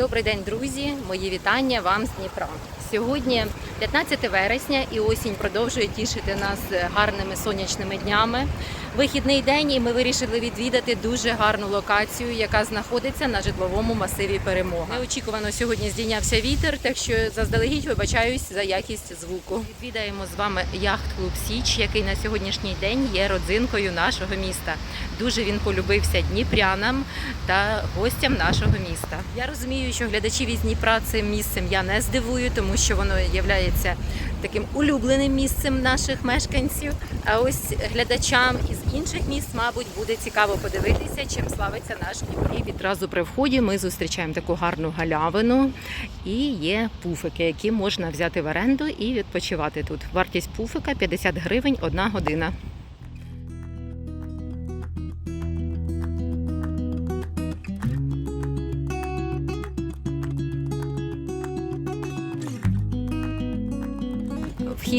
Добрий день, друзі! Мої вітання вам з Дніпра. Сьогодні 15 вересня і осінь продовжує тішити нас гарними сонячними днями. Вихідний день, і ми вирішили відвідати дуже гарну локацію, яка знаходиться на житловому масиві Перемога. Неочікувано сьогодні здійнявся вітер, так що заздалегідь вибачаюсь за якість звуку. Відвідаємо з вами яхт-клуб Січ, який на сьогоднішній день є родзинкою нашого міста. Дуже він полюбився дніпрянам та гостям нашого міста. Я розумію, що глядачів із Дніпра цим місцем я не здивую, тому що воно є таким улюбленим місцем наших мешканців. А ось глядачам із інших міст, мабуть, буде цікаво подивитися, чим славиться наш Дніпро. І відразу при вході ми зустрічаємо таку гарну галявину. І є пуфики, які можна взяти в оренду і відпочивати тут. Вартість пуфика 50 гривень одна година.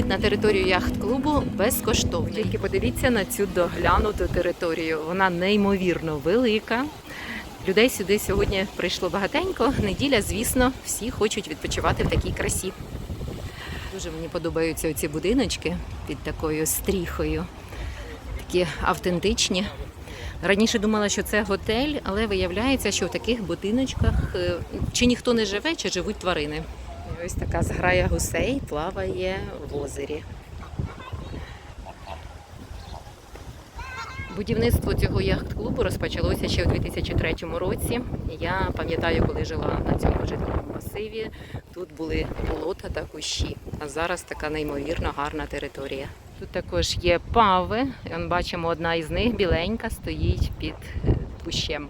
Вхід на територію яхт-клубу безкоштовний. Тільки подивіться на цю доглянуту територію. Вона неймовірно велика. Людей сюди сьогодні прийшло багатенько. Неділя, звісно, всі хочуть відпочивати в такій красі. Дуже мені подобаються ці будиночки під такою стріхою. Такі автентичні. Раніше думала, що це готель, але виявляється, що в таких будиночках е, чи ніхто не живе, чи живуть тварини. Ось така зграя гусей плаває в озері. Будівництво цього яхт-клубу розпочалося ще у 2003 році. Я пам'ятаю, коли жила на цьому житловому масиві. Тут були болота та кущі, а зараз така неймовірно гарна територія. Тут також є пави. Бачимо, одна із них біленька стоїть під е, кущем.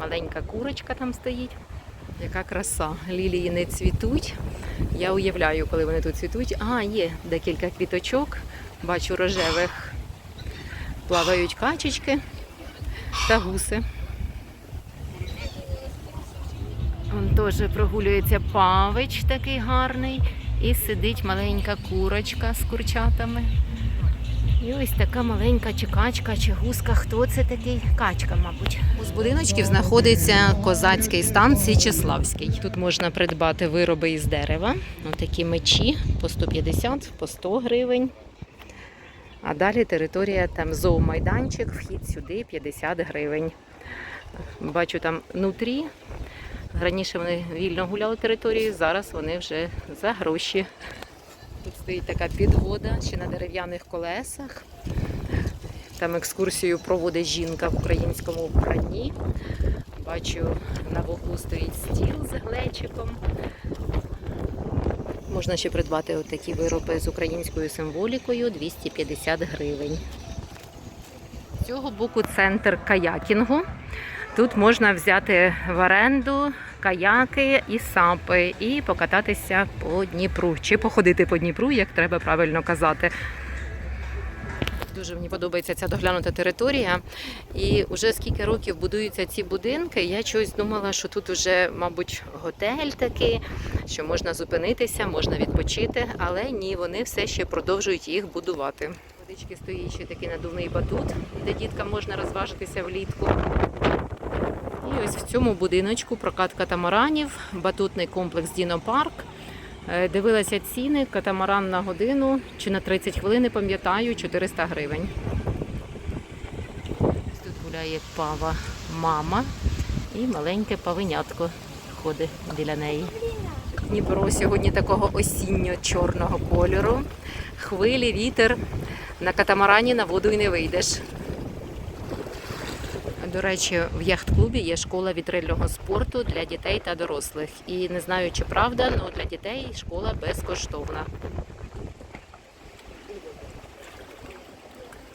Маленька курочка там стоїть. Яка краса. Лілії не цвітуть. Я уявляю, коли вони тут цвітуть. А, є декілька квіточок. Бачу рожевих. Плавають качечки та гуси. Вон теж прогулюється павич такий гарний. І сидить маленька курочка з курчатами. І ось така маленька чи качка, чи гуска. Хто це такий? Качка, мабуть. У з будиночків знаходиться козацький стан Січеславський. Тут можна придбати вироби із дерева. Отакі мечі по 150, по 100 гривень. А далі територія там зоомайданчик, вхід сюди 50 гривень. Бачу там нутрі. Раніше вони вільно гуляли територією, зараз вони вже за гроші. Тут стоїть така підвода ще на дерев'яних колесах. Там екскурсію проводить жінка в українському вбранні. Бачу, на вуглу стоїть стіл з глечиком. Можна ще придбати такі вироби з українською символікою 250 гривень. З цього боку центр каякінгу. Тут можна взяти в оренду каяки і сапи і покататися по Дніпру. Чи походити по Дніпру, як треба правильно казати. Дуже мені подобається ця доглянута територія. І вже скільки років будуються ці будинки, я чогось думала, що тут вже, мабуть, готель такий, що можна зупинитися, можна відпочити, але ні, вони все ще продовжують їх будувати. Водички стоїть ще такий надувний батут, де діткам можна розважитися влітку. І ось в цьому будиночку прокат катамаранів, батутний комплекс Дінопарк. Е, Дивилася ціни, катамаран на годину чи на 30 хвилин, пам'ятаю, 400 гривень. Тут гуляє пава мама і маленьке павенятко ходить біля неї. Дніпро сьогодні такого осінньо-чорного кольору. Хвилі, вітер. На катамарані на воду й не вийдеш. До речі, в яхт-клубі є школа вітрильного спорту для дітей та дорослих. І не знаю, чи правда, але для дітей школа безкоштовна.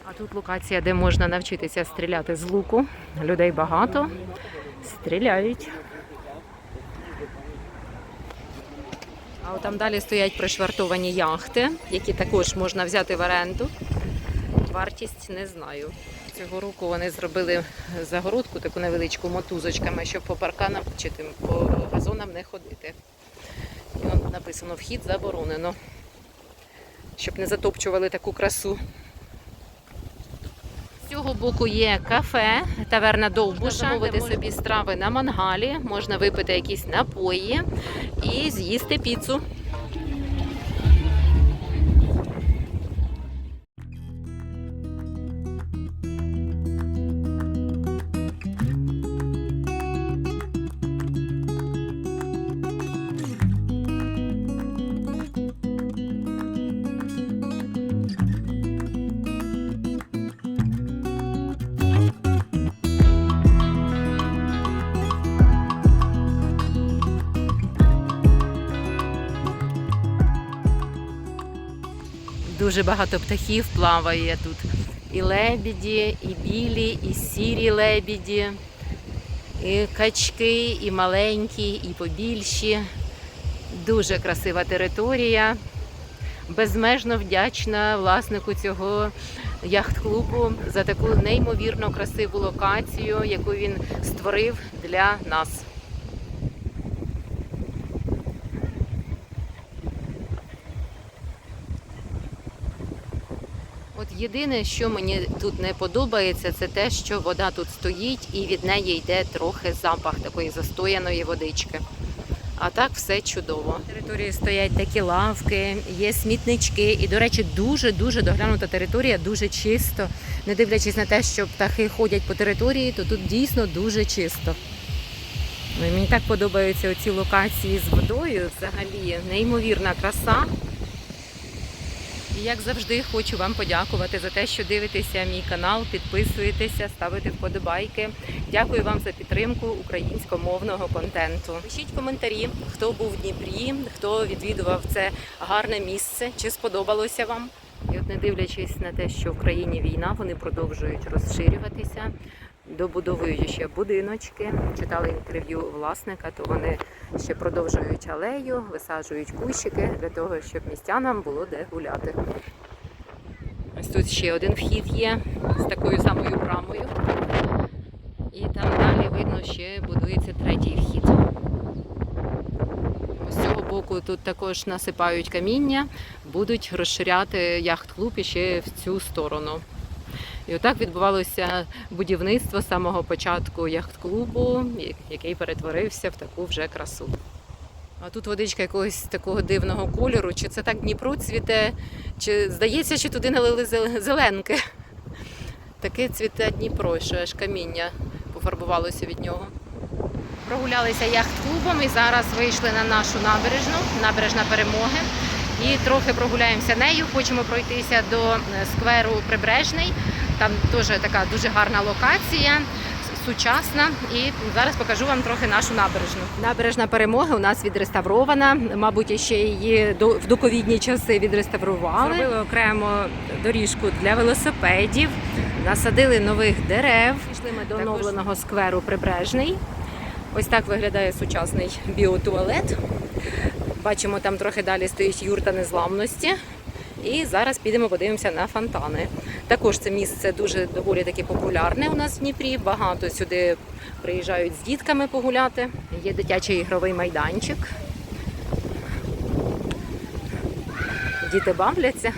А тут локація, де можна навчитися стріляти з луку. Людей багато. Стріляють. А там далі стоять пришвартовані яхти, які також можна взяти в оренду. Вартість не знаю. Цього року вони зробили загородку таку невеличку мотузочками, щоб по парканам чи тим по газонам не ходити. І от написано вхід заборонено, щоб не затопчували таку красу. З цього боку є кафе, таверна Довбуша. Замовити собі страви на мангалі, можна випити якісь напої і з'їсти піцу. Дуже багато птахів плаває тут. І лебіді, і білі, і сірі лебіді, і качки, і маленькі, і побільші. Дуже красива територія. Безмежно вдячна власнику цього яхт-клубу за таку неймовірно красиву локацію, яку він створив для нас. Єдине, що мені тут не подобається, це те, що вода тут стоїть і від неї йде трохи запах такої застояної водички. А так все чудово. На території стоять такі лавки, є смітнички, і, до речі, дуже дуже доглянута територія, дуже чисто. Не дивлячись на те, що птахи ходять по території, то тут дійсно дуже чисто. Ну, мені так подобаються оці локації з водою. Взагалі неймовірна краса. Як завжди, хочу вам подякувати за те, що дивитеся мій канал, підписуєтеся, ставите вподобайки. Дякую вам за підтримку українськомовного контенту. Пишіть коментарі, хто був в Дніпрі, хто відвідував це гарне місце, чи сподобалося вам. І от не дивлячись на те, що в країні війна, вони продовжують розширюватися, добудовують ще будиночки. Читали інтерв'ю власника, то вони ще продовжують алею, висаджують кущики для того, щоб містянам було де гуляти. Ось тут ще один вхід є з такою самою брамою. І там далі видно, ще будується третій вхід. З цього боку тут також насипають каміння, будуть розширяти яхт-клуб іще в цю сторону. І отак відбувалося будівництво з самого початку яхт-клубу, який перетворився в таку вже красу. А тут водичка якогось такого дивного кольору. Чи це так Дніпро цвіте, чи здається, що туди налили зеленки. Таке цвіте Дніпро, що аж каміння пофарбувалося від нього. Прогулялися яхт-клубом і зараз вийшли на нашу набережну, набережна перемоги. І трохи прогуляємося нею. Хочемо пройтися до е, скверу Прибережний. Там теж така дуже гарна локація, сучасна. І зараз покажу вам трохи нашу набережну. Набережна перемоги у нас відреставрована. Мабуть, ще її до- в доковідні часи відреставрували. Зробили окремо доріжку для велосипедів, насадили нових дерев. Пішли ми до оновленого скверу Прибережний. Ось так виглядає сучасний біотуалет. Бачимо, там трохи далі стоїть юрта незламності. І зараз підемо подивимося на фонтани. Також це місце дуже доволі таки популярне у нас в Дніпрі. Багато сюди приїжджають з дітками погуляти. Є дитячий ігровий майданчик. Діти бавляться.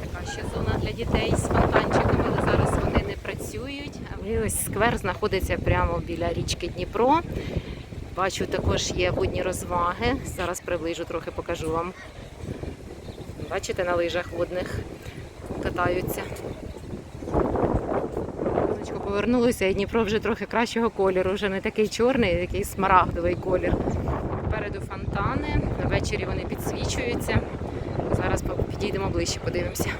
Така ще зона для дітей з фонтанчиками, але зараз вони не працюють. І ось сквер знаходиться прямо біля річки Дніпро. Бачу, також є водні розваги. Зараз приближу, трохи покажу вам. Бачите, на лижах водних катаються. Сонечко повернулося, і Дніпро вже трохи кращого кольору, вже не такий чорний, а такий смарагдовий колір. Попереду фонтани, ввечері вони підсвічуються. Зараз підійдемо ближче, подивимося.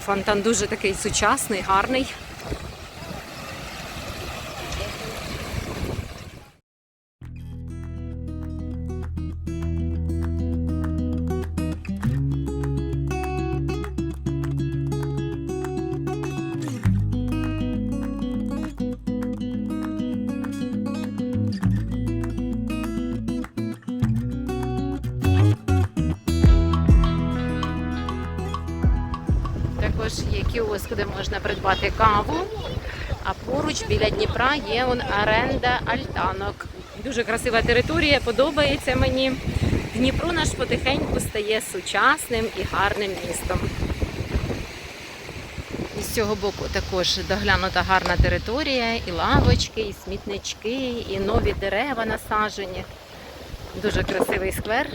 Фонтан дуже такий сучасний, гарний. Кіоск, де можна придбати каву. А поруч біля Дніпра є он оренда альтанок. Дуже красива територія, подобається мені. Дніпро наш потихеньку стає сучасним і гарним містом. І з цього боку також доглянута гарна територія, і лавочки, і смітнички, і нові дерева насаджені. Дуже красивий сквер.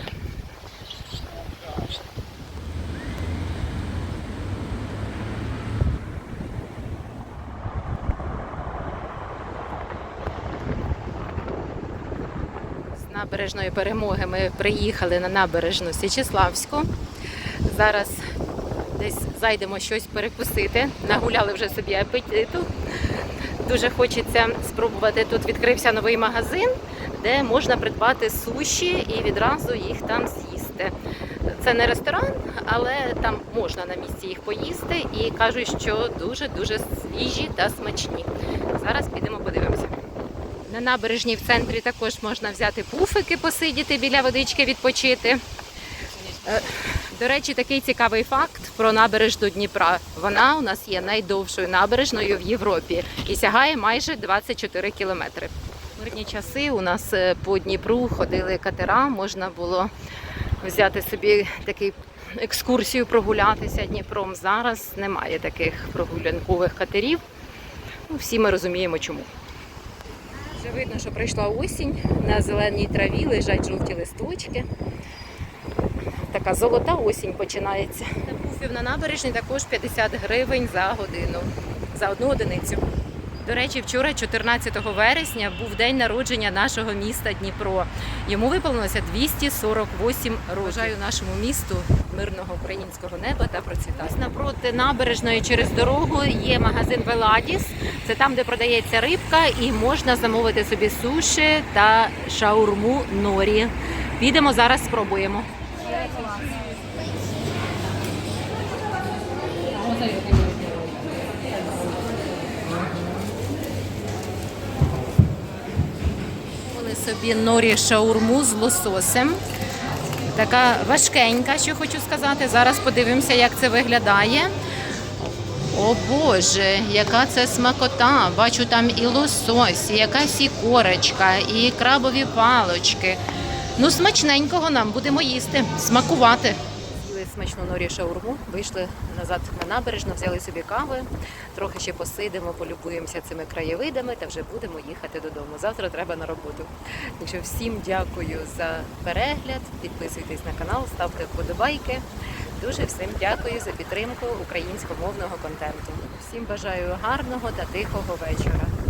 З набережної перемоги ми приїхали на набережну Січеславську. Зараз десь зайдемо щось перекусити. Нагуляли вже собі апетиту. Дуже хочеться спробувати. Тут відкрився новий магазин, де можна придбати суші і відразу їх там з'їсти. Це не ресторан, але там можна на місці їх поїсти і кажуть, що дуже-дуже свіжі та смачні. Зараз підемо. На набережній в центрі також можна взяти пуфики, посидіти біля водички, відпочити. Е, До речі, такий цікавий факт про набережну Дніпра. Вона у нас є найдовшою набережною в Європі і сягає майже 24 кілометри. Мирні часи у нас е, по Дніпру ходили катера, можна було взяти собі такий екскурсію, прогулятися Дніпром. Зараз немає таких прогулянкових катерів. Ну, всі ми розуміємо, чому. Вже видно, що прийшла осінь. На зеленій траві лежать жовті листочки. Така золота осінь починається. На пуфів на набережні також 50 гривень за годину, за одну одиницю. До речі, вчора, 14 вересня, був день народження нашого міста Дніпро. Йому виповнилося 248 років. Бажаю нашому місту мирного українського неба та процвітання. Напроти набережної через дорогу є магазин Веладіс. Це там, де продається рибка, і можна замовити собі суші та шаурму норі. Підемо зараз, спробуємо. Собі норі шаурму з лососем. Така важкенька, що хочу сказати. Зараз подивимося, як це виглядає. О Боже, яка це смакота! Бачу там і лосось, і якась і корочка, і крабові палочки. Ну, смачненького нам будемо їсти, смакувати. З'їли смачну норі шаурму, вийшли назад на набережну, взяли собі кави, трохи ще посидимо, полюбуємося цими краєвидами та вже будемо їхати додому. Завтра треба на роботу. Так що всім дякую за перегляд. Підписуйтесь на канал, ставте вподобайки. Дуже всім дякую за підтримку українськомовного контенту. Всім бажаю гарного та тихого вечора.